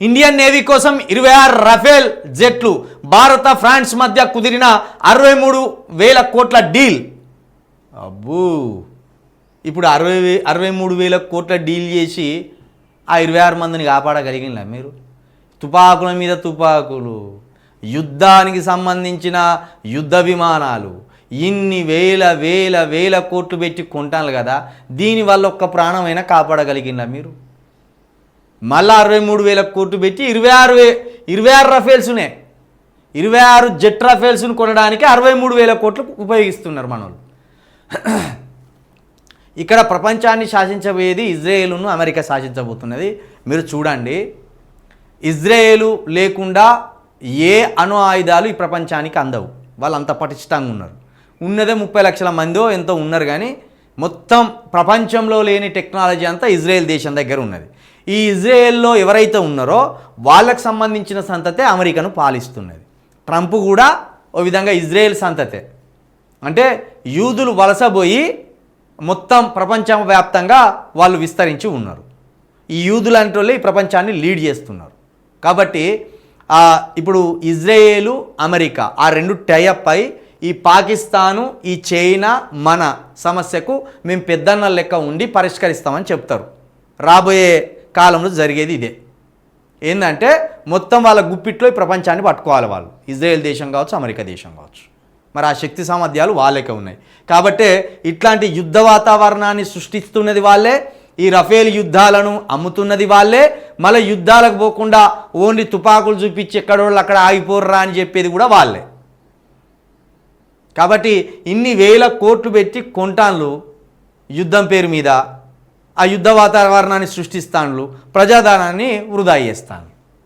Indian navy కోసం ఇరవై ఆరు రఫేల్ జెట్లు భారత ఫ్రాన్స్ మధ్య కుదిరిన అరవై మూడు వేల కోట్ల డీల్. అబ్బూ! ఇప్పుడు అరవై వే అరవై మూడు వేల కోట్ల డీల్ చేసి ఆ ఇరవై ఆరు మందిని కాపాడగలిగిన మీరు? తుపాకుల మీద తుపాకులు యుద్ధానికి సంబంధించిన యుద్ధ విమానాలు ఇన్ని వేల వేల వేల కోట్లు పెట్టి కొంటాను కదా? దీనివల్ల ఒక్క ప్రాణమైనా కాపాడగలిగిందా మీరు? మళ్ళీ అరవై మూడు వేల కోట్లు పెట్టి ఇరవై ఆరు వే ఇరవై ఆరు రఫేల్స్నే ఇరవై ఆరు జెట్ రఫేల్స్ను కొనడానికి అరవై మూడు వేల కోట్లు ఉపయోగిస్తున్నారు మనోళ్ళు. ఇక్కడ ప్రపంచాన్ని శాసించబోయేది ఇజ్రాయేలును అమెరికా శాసించబోతున్నది. మీరు చూడండి. ఇజ్రాయేలు లేకుండా ఏ అణు ఆయుధాలు ఈ ప్రపంచానికి అందవు. వాళ్ళు అంత పటిష్టంగా ఉన్నారు. ఉన్నదే ముప్పై లక్షల మందో ఎంతో ఉన్నారు కానీ మొత్తం ప్రపంచంలో లేని టెక్నాలజీ అంతా ఇజ్రాయెల్ దేశం దగ్గర ఉన్నది. ఈ ఇజ్రాయెల్లో ఎవరైతే ఉన్నారో వాళ్ళకు సంబంధించిన సంతతే అమెరికాను పాలిస్తున్నది. ట్రంప్ కూడా ఓ విధంగా ఇజ్రాయెల్ సంతతే. అంటే యూదులు వలసపోయి మొత్తం ప్రపంచవ్యాప్తంగా వాళ్ళు విస్తరించి ఉన్నారు. ఈ యూదులు అంటే ఈ ప్రపంచాన్ని లీడ్ చేస్తున్నారు. కాబట్టి ఇప్పుడు ఇజ్రాయేలు అమెరికా ఆ రెండు టైఅప్ అయి ఈ పాకిస్తాను ఈ చైనా మన సమస్యకు మేము పెద్దన్న లెక్క ఉండి పరిష్కరిస్తామని చెప్తారు. రాబోయే కాలంలో జరిగేది ఇదే. ఏంటంటే మొత్తం వాళ్ళ గుప్పిట్లో ఈ ప్రపంచాన్ని పట్టుకోవాలి వాళ్ళు. ఇజ్రాయెల్ దేశం కావచ్చు అమెరికా దేశం కావచ్చు. మరి ఆ శక్తి సామర్థ్యాలు వాళ్ళకే ఉన్నాయి. కాబట్టే ఇట్లాంటి యుద్ధ వాతావరణాన్ని సృష్టిస్తున్నది వాళ్ళే ఈ రఫేల్ యుద్ధాలను అమ్ముతున్నది వాళ్ళే మళ్ళీ యుద్ధాలకు పోకుండా ఓన్లీ తుపాకులు చూపించి ఎక్కడోళ్ళు అక్కడ ఆగిపోర్రా అని చెప్పేది కూడా వాళ్ళే. కాబట్టి ఇన్ని వేల కోట్లు పెట్టి కొంటాన్లు యుద్ధం పేరు మీద ఆ యుద్ధ వాతావరణాన్ని సృష్టిస్తాన్లు ప్రజాధనాన్ని వృధా చేస్తాను